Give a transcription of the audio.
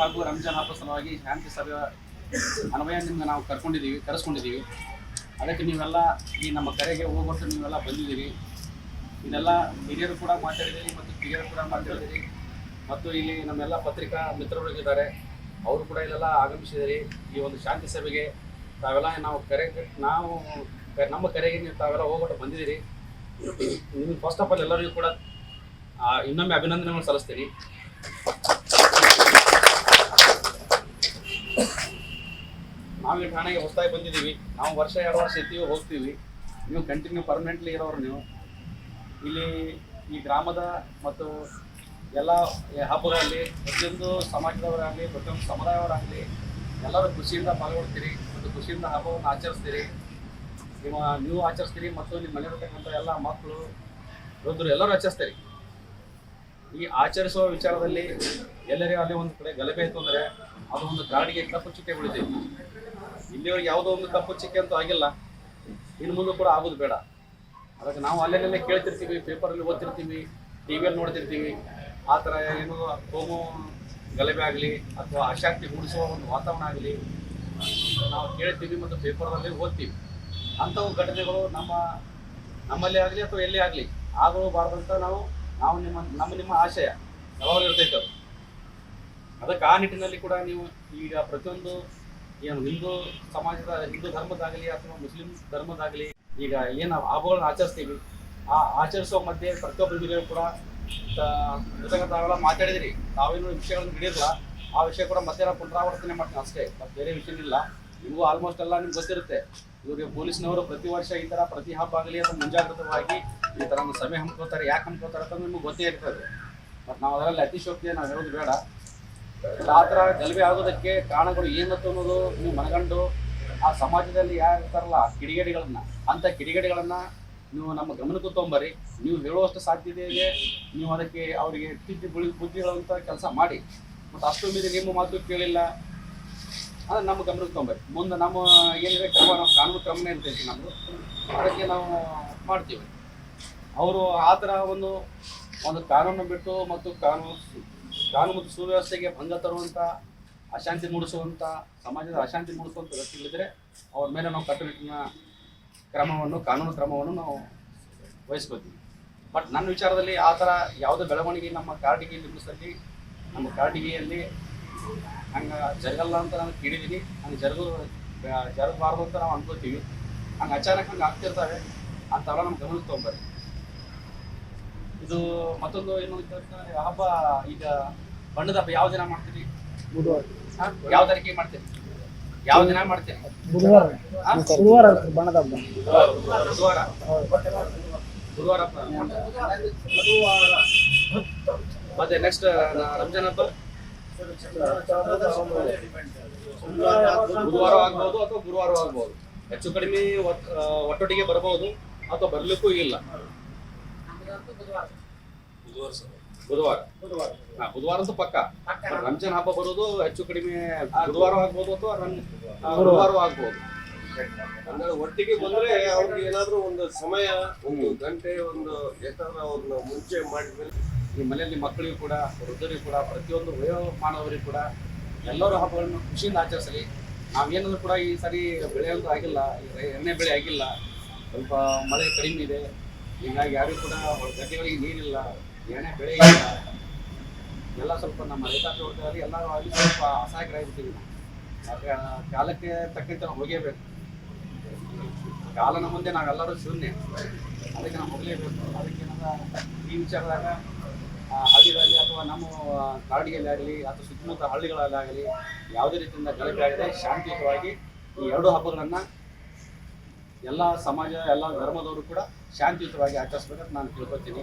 ಹಾಗೂ ರಂಜಾನ್ ಹಬ್ಬ ಸಲುವಾಗಿ ಶಾಂತಿ ಸಭೆ ಅನ್ವಯ ನಿಮ್ಗೆ ನಾವು ಕರ್ಕೊಂಡಿದ್ದೀವಿ, ಕರೆಸ್ಕೊಂಡಿದ್ದೀವಿ. ಅದಕ್ಕೆ ನೀವೆಲ್ಲ ಈ ನಮ್ಮ ಕರೆಗೆ ಹೋಗ್ಬಿಟ್ಟು ನೀವೆಲ್ಲ ಬಂದಿದ್ದೀರಿ. ಇದೆಲ್ಲ ಹಿರಿಯರು ಕೂಡ ಮಾತಾಡಿದ್ದೀರಿ ಮತ್ತು ಕಿರಿಯರು ಕೂಡ ಮಾತಾಡಿದ್ದೀರಿ. ಮತ್ತು ಇಲ್ಲಿ ನಮ್ಮೆಲ್ಲ ಪತ್ರಿಕಾ ಮಿತ್ರರುಗಿದ್ದಾರೆ ಅವರು ಕೂಡ ಇಲ್ಲೆಲ್ಲ ಆಗಮಿಸಿದಿರಿ ಈ ಒಂದು ಶಾಂತಿ ಸಭೆಗೆ ತಾವೆಲ್ಲ ನಾವು ಕರೆ, ನಾವು ನಮ್ಮ ಕರೆಗೆ ನೀವು ತಾವೆಲ್ಲ ಹೋಗ್ಬಿಟ್ಟು ಬಂದಿದ್ದೀರಿ. ನಿಮ್ಗೆ ಫಸ್ಟ್ ಆಫ್ ಆಲ್ ಎಲ್ಲರಿಗೂ ಕೂಡ ಇನ್ನೊಮ್ಮೆ ಅಭಿನಂದನೆಗಳು ಸಲ್ಲಿಸ್ತೀನಿ. ನಾವು ಠಾಣೆಗೆ ಹೊಸದಾಗಿ ಬಂದಿದ್ದೀವಿ. ನಾವು ವರ್ಷ ಎರಡು ವರ್ಷ ಇರ್ತೀವಿ ಹೋಗ್ತೀವಿ. ನೀವು ಕಂಟಿನ್ಯೂ ಪರ್ಮನೆಂಟ್ಲಿ ಇರೋರು ನೀವು. ಇಲ್ಲಿ ಈ ಗ್ರಾಮದ ಮತ್ತು ಎಲ್ಲ ಹಬ್ಬಗಳಲ್ಲಿ ಪ್ರತಿಯೊಂದು ಸಮಾಜದವರಾಗಲಿ, ಪ್ರತಿಯೊಂದು ಸಮುದಾಯವರಾಗಲಿ, ಎಲ್ಲರೂ ಖುಷಿಯಿಂದ ಪಾಲ್ಗೊಳ್ತೀರಿ ಮತ್ತು ಖುಷಿಯಿಂದ ಹಬ್ಬವನ್ನು ಆಚರಿಸ್ತೀರಿ. ನಿಮ್ಮ ನೀವು ಆಚರಿಸ್ತೀರಿ ಮತ್ತು ನಿಮ್ಮ ಮನೆಯಲ್ಲಿರ್ತಕ್ಕಂಥ ಎಲ್ಲ ಮಕ್ಕಳು, ವೃದ್ಧರು ಎಲ್ಲರೂ ಆಚರಿಸ್ತೀರಿ. ಈ ಆಚರಿಸುವ ವಿಚಾರದಲ್ಲಿ ಎಲ್ಲರಿಗೂ ಅಲ್ಲಿ ಒಂದು ಕಡೆ ಗಲಭೆ ಇತ್ತು ಅಂದರೆ ಅದು ಒಂದು ಗಾಡಿಗೆ ಕಪ್ಪು ಚುಕ್ಕೆ ಬಿಡ್ತೀವಿ ಇಲ್ಲಿವರೆಗೆ ಯಾವುದೋ ಒಂದು ತಪ್ಪು ಚಿಕ್ಕ ಅಂತೂ ಆಗಿಲ್ಲ. ಇನ್ನು ಮುಂದೆ ಕೂಡ ಆಗೋದು ಬೇಡ. ಅದಕ್ಕೆ ನಾವು ಅಲ್ಲೆಲ್ಲೇ ಕೇಳ್ತಿರ್ತೀವಿ, ಪೇಪರಲ್ಲಿ ಓದ್ತಿರ್ತೀವಿ ಟಿ ವಿಯಲ್ಲಿ ನೋಡ್ತಿರ್ತೀವಿ. ಆ ಥರ ಏನು ಕೋಮು ಗಲಭೆ ಆಗಲಿ ಅಥವಾ ಅಶಾಂತಿ ಮೂಡಿಸುವ ಒಂದು ವಾತಾವರಣ ಆಗಲಿ ನಾವು ಕೇಳ್ತೀವಿ ಮತ್ತು ಪೇಪರ್ನಲ್ಲಿ ಓದ್ತೀವಿ. ಅಂಥವು ಘಟನೆಗಳು ನಮ್ಮ ನಮ್ಮಲ್ಲಿ ಆಗಲಿ ಅಥವಾ ಎಲ್ಲೇ ಆಗಲಿ ಆಗಬಾರ್ದಂತ ನಾವು ನಾವು ನಿಮ್ಮ, ನಮ್ಮ ನಿಮ್ಮ ಆಶಯ ಯಾವಾಗಲೂ ಇರ್ತೈತೆ ಅದು. ಅದಕ್ಕೆ ಆ ನಿಟ್ಟಿನಲ್ಲಿ ಕೂಡ ನೀವು ಈಗ ಪ್ರತಿಯೊಂದು ಏನು, ಹಿಂದೂ ಸಮಾಜದ, ಹಿಂದೂ ಧರ್ಮದಾಗಲಿ ಅಥವಾ ಮುಸ್ಲಿಂ ಧರ್ಮದಾಗಲಿ, ಈಗ ಏನು ಹಬ್ಬಗಳನ್ನ ಆಚರಿಸ್ತೀವಿ, ಆ ಆಚರಿಸುವ ಮಧ್ಯೆ ಪ್ರತಿಯೊಬ್ಬರಿಗೂ ಕೂಡ ತಾವೆಲ್ಲ ಮಾತಾಡಿದಿರಿ. ತಾವೇನು ವಿಷಯಗಳನ್ನು ಹಿಡಿಯಲ್ಲ ಆ ವಿಷಯ ಕೂಡ ಮತ್ತೆ ನಾವು ಪುನರಾವರ್ತನೆ ಮಾಡ್ತೀನಿ ಅಷ್ಟೇ, ಮತ್ತೆ ಬೇರೆ ವಿಷಯ ಇಲ್ಲ ನಿಮಗೂ ಆಲ್ಮೋಸ್ಟ್ ಎಲ್ಲ ನಿಮ್ಗೆ ಗೊತ್ತಿರುತ್ತೆ. ಇವರಿಗೆ ಪೊಲೀಸ್ನವರು ಪ್ರತಿ ವರ್ಷ ಈ ಥರ ಪ್ರತಿ ಹಬ್ಬ ಆಗಲಿ ಅಥವಾ ಮುಂಜಾಗ್ರತವಾಗಿ ಈ ಥರ ಒಂದು ಸಭೆ ಹಮ್ಕೋತಾರೆ ಯಾಕೆ ಹಮ್ಕೋತಾರೆ ಅಂತ ನಿಮ್ಗೆ ಗೊತ್ತೇ ಇರ್ತದೆ. ಬಟ್ ನಾವು ಅದರಲ್ಲಿ ಅತಿಶೋಕ್ತಿಯ ನಾವು ಹೇಳೋದು ಬೇಡ. ಆ ಥರ ಗಲಭೆ ಆಗೋದಕ್ಕೆ ಕಾರಣಗಳು ಏನತ್ತು ಅನ್ನೋದು ನೀವು ಮನಗಂಡು ಆ ಸಮಾಜದಲ್ಲಿ ಯಾರು ಇರ್ತಾರಲ್ಲ ಕಿಡಿಗೇಡಿಗಳನ್ನ ಅಂತ ಕಿಡಿಗೇಡಿಗಳನ್ನ ನೀವು ನಮ್ಮ ಗಮನಕ್ಕೆ ತೊಗೊಂಬರಿ ನೀವು ಹೇಳುವಷ್ಟು ಇದೆ ನೀವು ಅದಕ್ಕೆ ಅವರಿಗೆ ತಿದ್ದಿ ಬುಳಿ ಬುದ್ಧಿ ಹೇಳುವಂಥ ಕೆಲಸ ಮಾಡಿ. ಮತ್ತು ಅಷ್ಟು ಮೀರಿ ನಿಮ್ಮ ಮಾತು ಕೇಳಿಲ್ಲ. ಅದನ್ನ ನಮ್ಮ ಗಮನಕ್ಕೆ ತೊಗೊಂಬರಿ ಮುಂದೆ ನಮ್ಮ ಏನಿದೆ ಕ್ರಮ ನಮ್ಮ ಕಾನೂನು ಕ್ರಮನೇ ಇರ್ತೈತಿ ನಮ್ಮದು ಅದಕ್ಕೆ ನಾವು ಮಾಡ್ತೀವಿ. ಅವರು ಆ ಥರ ಒಂದು ಒಂದು ಕಾನೂನು ಬಿಟ್ಟು ಮತ್ತು ಕಾನೂನು ಕಾನೂನು ಮತ್ತು ಸುವ್ಯವಸ್ಥೆಗೆ ಭಂಗ ತರುವಂಥ ಅಶಾಂತಿ ಮೂಡಿಸುವಂಥ ಸಮಾಜದ ಅಶಾಂತಿ ಮೂಡಿಸುವಂಥ ವ್ಯಕ್ತಿಗಳಿದ್ರೆ ಅವ್ರ ಮೇಲೆ ನಾವು ಕಟ್ಟುನಿಟ್ಟಿನ ಕ್ರಮವನ್ನು, ಕಾನೂನು ಕ್ರಮವನ್ನು ನಾವು ವಹಿಸ್ಕೋತೀವಿ. ಬಟ್ ನನ್ನ ವಿಚಾರದಲ್ಲಿ ಆ ಥರ ಯಾವುದೇ ಬೆಳವಣಿಗೆ ನಮ್ಮ ಕಾರ್ಟಿಗೆ ನಿರ್ಮಿಸಲಿ ನಮ್ಮ ಕಾರ್ಡಿಗೆಯಲ್ಲಿ ಹಂಗೆ ಜರಗಲ್ಲ ಅಂತ ನಾನು ಕೇಳಿದ್ದೀನಿ. ಹಂಗೆ ಜರಗು, ಜರಗಬಾರ್ದು ಅಂತ ನಾವು ಅನ್ಕೋತೀವಿ. ಹಂಗೆ ಅಚಾನಕ್ ಹಂಗೆ ಆಗ್ತಿರ್ತವೆ. ತರ ನಮ್ಮ ಗಮನಕ್ಕೆ ತೊಗೊಂಬರ್ರಿ. ಇದು ಮತ್ತೊಂದು ಏನು ಹಬ್ಬ ಈಗ ಬಣ್ಣದ ಹಬ್ಬ ಯಾವ ದಿನ ಮಾಡ್ತೀರಿ? ಯಾವ ತಾರೀಕಿಗೆ ಮಾಡ್ತೀರಿ? ಯಾವ ದಿನ ಮಾಡ್ತೀರಿ? ಗುರುವಾರ ಬಣ್ಣದ ಹಬ್ಬ. ಗುರುವಾರ ಗುರುವಾರ. ಮತ್ತೆ ನೆಕ್ಸ್ಟ್ ರಂಜಾನ್ ಹಬ್ಬ? ಬುಧವಾರ ಆಗ್ಬಹುದು ಅಥವಾ ಗುರುವಾರ ಆಗ್ಬಹುದು ಹೆಚ್ಚು ಕಡಿಮೆ ಒಟ್- ಒಟ್ಟೊಟ್ಟಿಗೆ ಬರಬಹುದು ಅಥವಾ ಬರ್ಲಿಕ್ಕೂ ಇಲ್ಲ. ಬುಧವಾರ. ಹಾ, ಬುಧವಾರ. ಅಂತೂ ಪಕ್ಕ. ರಂಜಾನ್ ಹಬ್ಬ ಬರೋದು ಹೆಚ್ಚು ಕಡಿಮೆ ಬುಧವಾರ. ಆಗ್ಬೋದು ಅಥವಾ ಗುರುವಾರ. ಆಗ್ಬೋದು. ಅಂದ್ರೆ ಒಟ್ಟಿಗೆ ಬಂದ್ರೆ ಅವ್ರಿಗೆ ಏನಾದ್ರು ಒಂದು ಸಮಯ ಒಂದು ಗಂಟೆ ಒಂದು ಯಾಕಂದ್ರೆ ಅವ್ರನ್ನ ಮುಂಚೆ ಮಾಡಿದ್ಮೇಲೆ ಈ ಮನೆಯಲ್ಲಿ ಮಕ್ಕಳಿಗೂ ಕೂಡ ವೃದ್ಧರಿಗೂ ಕೂಡ ಪ್ರತಿಯೊಂದು ವಯೋಮಾನವರಿಗೂ ಕೂಡ ಎಲ್ಲರೂ ಹಬ್ಬಗಳನ್ನು ಖುಷಿಯಿಂದ ಆಚರಿಸಲಿ. ನಾವೇನಾದ್ರೂ ಕೂಡ ಈ ಸರಿ ಬೆಳೆ ಅಂತೂ ಆಗಿಲ್ಲ ಎಣ್ಣೆ ಬೆಳೆ ಆಗಿಲ್ಲ. ಸ್ವಲ್ಪ ಮಳೆ ಕಡಿಮೆ ಇದೆ. ಹೀಗಾಗಿ ಯಾರಿಗೂ ಕೂಡ ಗದ್ದೆಗಳಿಗೆ ನೀರಿಲ್ಲ, ಏನೇ ಬೆಳೆ ಇಲ್ಲ. ಎಲ್ಲ ಸ್ವಲ್ಪ ನಮ್ಮ ರೈತಾಪಿ ವರ್ಗದಲ್ಲಿ ಎಲ್ಲ ಅಲ್ಲಿ ಸ್ವಲ್ಪ ಅಸಹಾಯಕರಾಗಿರ್ತೀವಿ ಆದರೆ ಕಾಲಕ್ಕೆ ತಕ್ಕಂತೆ ನಾವು ಹೋಗೇಬೇಕು. ಕಾಲನ ಮುಂದೆ ನಾವೆಲ್ಲರೂ ಶೂನ್ಯ. ಅದಕ್ಕೆ ನಾವು ಹೋಗಲೇಬೇಕು. ಅದಕ್ಕೆ ಈ ವಿಚಾರದಾಗ ಹಳ್ಳಿಗಳಲ್ಲಿ ಅಥವಾ ನಮ್ಮ ಕಾಡಿಯಲ್ಲಿ ಆಗಲಿ ಅಥವಾ ಸುತ್ತಮುತ್ತ ಹಳ್ಳಿಗಳಲ್ಲಾಗಲಿ ಯಾವುದೇ ರೀತಿಯಿಂದ ಗಲಭೆ ಆಗದೆ ಶಾಂತಿಯುತವಾಗಿ ಈ ಎರಡು ಹಬ್ಬಗಳನ್ನು ಎಲ್ಲ ಸಮಾಜ ಎಲ್ಲ ಧರ್ಮದವರು ಕೂಡ ಶಾಂತಿಯುತವಾಗಿ ಆಚರಿಸ್ಬೇಕಂತ ನಾನು ತಿಳ್ಕೊತೀನಿ